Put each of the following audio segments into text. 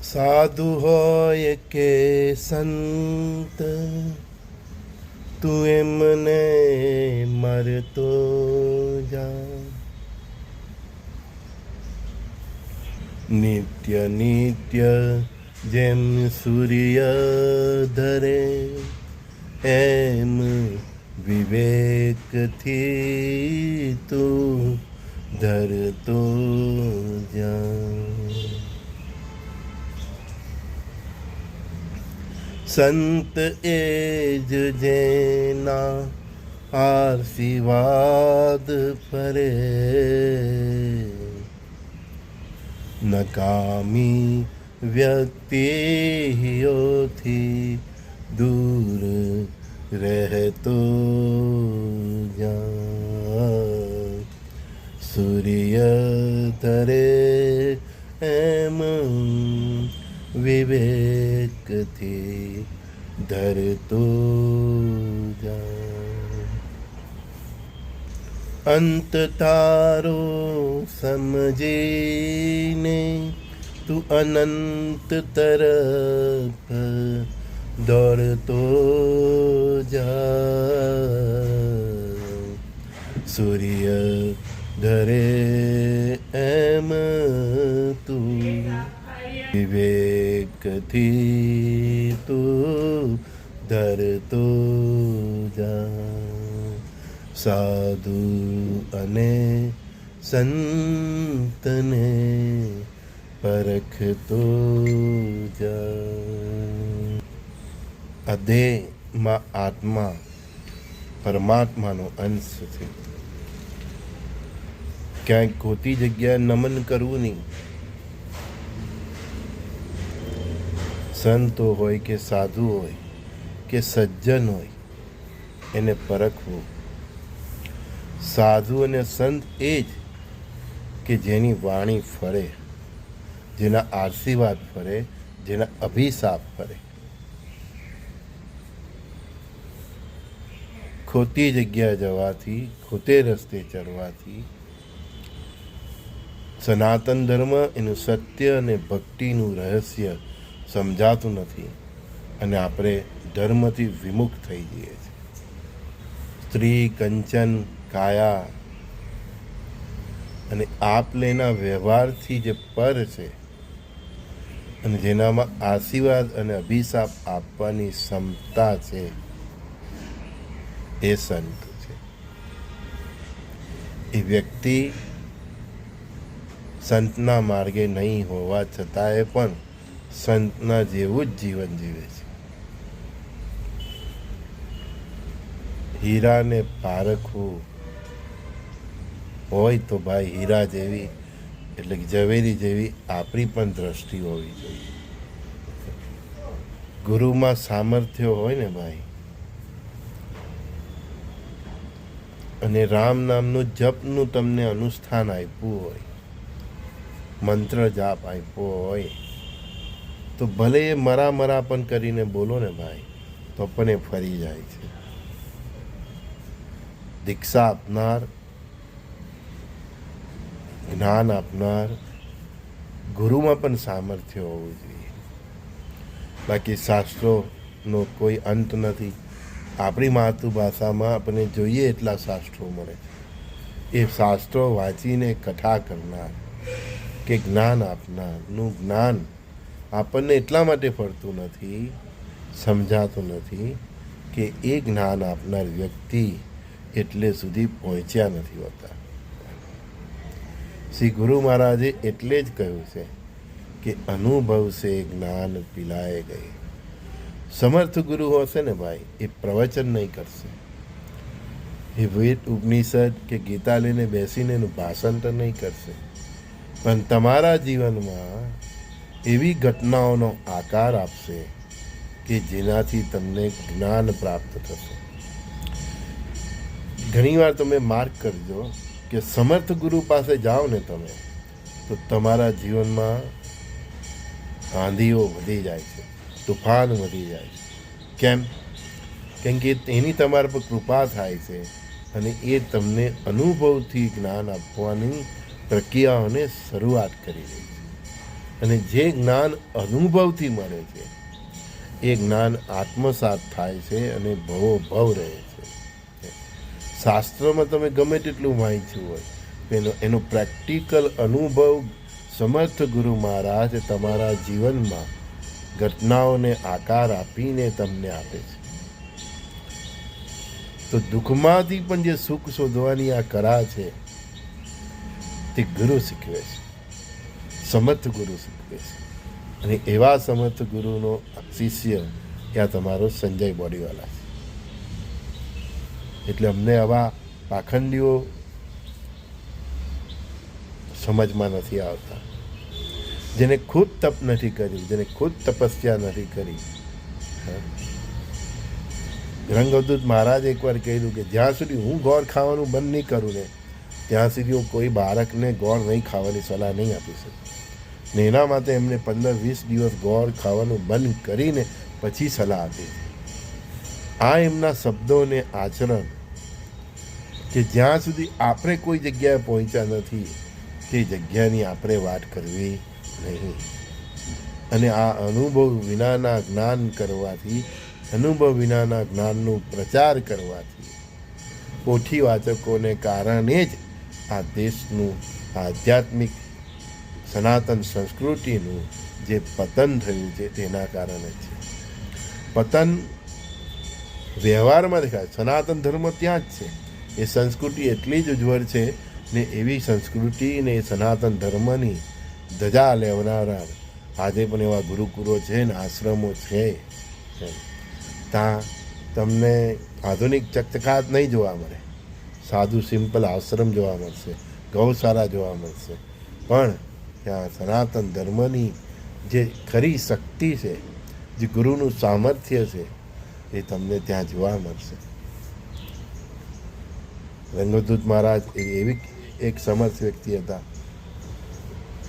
સાધુ હોય કે સંત તું એમને મરતો જા નિત્ય નિત્ય જેમ સૂર્ય ધરે એમ વિવેકથી તું ધરતો જા સંત એ જ જેના આશીર્વાદ ફરે નકામી વ્યક્તિઓથી દૂર રહેતો જા સૂર્ય તરે એમ વિવેકથી ધરતો જા અંત તારો સમજીને તું અનંત તરફ દોડતો જા સૂર્ય ધરે એમ તું વિવેકથી તું ધરતો જા સાધુ અને સંતને પરખતો જા આ દેહમાં આત્મા પરમાત્માનો અંશ છે ક્યાંય ખોટી જગ્યાએ નમન કરવું નહીં સંતો હોય કે સાધુ હોય કે સજ્જન હોય, એને પરખવું. સાધુ અને સંત એ જ કે જેની વાણી ફરે, જેના આશીર્વાદ ફરે, જેના અભિશાપ ફરે. ખોટી જગ્યા જવાથી, ખોટે રસ્તે ચડવાથી, સનાતન ધર્મ એનું સત્ય અને ભક્તિનું રહસ્ય સમજાતું નથી અને આપણે ધર્મથી વિમુખ થઈ જઈએ છીએ. સ્ત્રી કંચન કાયા અને આપ લેના વ્યવહારથી જે પર છે અને જેનામાં આશીર્વાદ અને અભિશાપ આપવાની ક્ષમતા છે, એ સંત છે. એ વ્યક્તિ સંતના માર્ગે નહીં હોવા છતાંય પણ સંતના જેવું જ જીવન જીવે છે. હીરાને પારખવું હોય તો ભાઈ હીરા જેવી, એટલે કે ઝવેરી જેવી આપણી પણ દ્રષ્ટિ હોવી જોઈએ. ગુરુમાં સામર્થ્ય હોય ને ભાઈ, અને રામ નામનું જપનું તમને અનુષ્ઠાન આપ્યું હોય, મંત્ર જાપ આપ્યો હોય તો ભલે એ મરા મરા પણ કરીને બોલો ને ભાઈ, તો પણ એ ફરી જાય છે. દીક્ષા આપનાર, જ્ઞાન આપનાર, ગુરુમાં પણ સામર્થ્ય હોવું જોઈએ. બાકી શાસ્ત્રોનો કોઈ અંત નથી. આપણી માતૃભાષામાં આપણને જોઈએ એટલા શાસ્ત્રો મળે એ શાસ્ત્રો વાંચીને કથા કરનાર, કે જ્ઞાન આપનારનું જ્ઞાન આપણને એટલા માટે ફરતું નથી, સમજાતું નથી કે એ જ્ઞાન આપનાર વ્યક્તિ એટલે સુધી પહોંચ્યા નથી હોતા. શ્રી ગુરુ મહારાજે એટલે જ કહ્યું છે કે અનુભવ છે જ્ઞાન પિલાય ગઈ સમર્થ ગુરુ હશે ને ભાઈ, એ પ્રવચન નહીં કરશે. એ વેદ ઉપનિષદ કે ગીતા લઈને બેસીને એનું ભાષણ તો નહીં કરશે. પણ તમારા જીવનમાં એવી ઘટનાઓનો આકાર આપશે કે જેનાથી તમને જ્ઞાન પ્રાપ્ત થશે. ઘણીવાર તમે માર્ક કરજો કે સમર્થ ગુરુ પાસે જાઓ ને તમે, તો તમારા જીવનમાં આંધીઓ વધી જાય છે, તુફાન વધી જાય છે. કેમ? કેમ કે એની તમારા પર કૃપા થાય છે અને એ તમને અનુભવથી જ્ઞાન આપવાની પ્રક્રિયાઓને શરૂઆત કરી રહી છે. અને જે જ્ઞાન અનુભવથી મળે છે, એ જ્ઞાન આત્મસાત થાય છે અને ભવો ભવ રહે છે. શાસ્ત્રમાં તમે ગમે તેટલું વાંચ્યું હોય એનો એનો પ્રેક્ટિકલ અનુભવ સમર્થ ગુરુ મહારાજ તમારા જીવનમાં ઘટનાઓને આકાર આપીને તમને આપે છે. તો દુઃખમાંથી પણ જે સુખ શોધવાની આ કળા છે, તે ગુરુ શીખવે છે. સમર્થ ગુરુ શીખવે છે. અને એવા સમર્થ ગુરુનો શિષ્ય ત્યાં તમારો સંજય બોડીવાલા છે. એટલે અમને આવા પાખંડીઓ સમજમાં નથી આવતા. જેને ખુદ તપ નથી કર્યું જેને ખુદ તપસ્યા નથી કરી. રંગવદૂત મહારાજ એકવાર કહ્યું કે જ્યાં સુધી હું ગોળ ખાવાનું બંધ નહીં કરું ને, ત્યાં સુધી હું કોઈ બાળકને ગોળ નહીં ખાવાની સલાહ નહીં આપી શકું. ને એના માટે એમને પંદર વીસ દિવસ ગોળ ખાવાનું બંધ કરીને પછી સલાહ આપી. આ એમના શબ્દો અને આચરણ કે જ્યાં સુધી આપણે કોઈ જગ્યાએ પહોંચ્યા નથી, તે જગ્યાની આપણે વાત કરવી નહીં. અને આ અનુભવ વિનાના જ્ઞાન કરવાથી, અનુભવ વિનાના જ્ઞાનનું પ્રચાર કરવાથી પોથી વાચકોને કારણે જ આ દેશનું આધ્યાત્મિક સનાતન સંસ્કૃતિનું જે પતન થયું છે, તેના કારણે છે. પતન વ્યવહારમાં દેખાય, સનાતન ધર્મ ત્યાં જ છે. એ સંસ્કૃતિ એટલી જ ઉજ્જવળ છે ને એવી સંસ્કૃતિ ને સનાતન ધર્મની ધજા લેવનારા આજે પણ એવા ગુરુકુળો છે ને આશ્રમો છે. ત્યાં તમને આધુનિક ચકચકાટ નહીં જોવા મળે. સાદું સિમ્પલ આશ્રમ જોવા મળશે. ગૌશાળા જોવા મળશે. પણ ત્યાં સનાતન ધર્મની જે ખરી શક્તિ છે, જે ગુરુનું સામર્થ્ય છે, એ તમને ત્યાં જોવા મળશે. રંગદૂત મહારાજ એ એવી એક સમર્થ વ્યક્તિ હતા.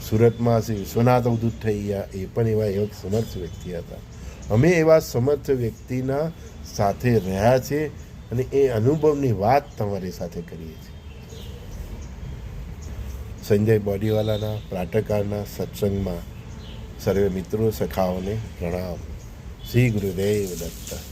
સુરતમાં શ્રી વિશ્વનાથ અવધૂત થઈ ગયા, એ પણ એવા એક સમર્થ વ્યક્તિ હતા. અમે એવા સમર્થ વ્યક્તિના સાથે રહ્યા છે અને એ અનુભવની વાત તમારી સાથે કરીએ છીએ. સંજય બોડીવાલાના પ્રાટકારના સત્સંગમાં સર્વે મિત્રો સખાઓને પ્રણામ. શ્રી ગુરુદેવ દત્ત.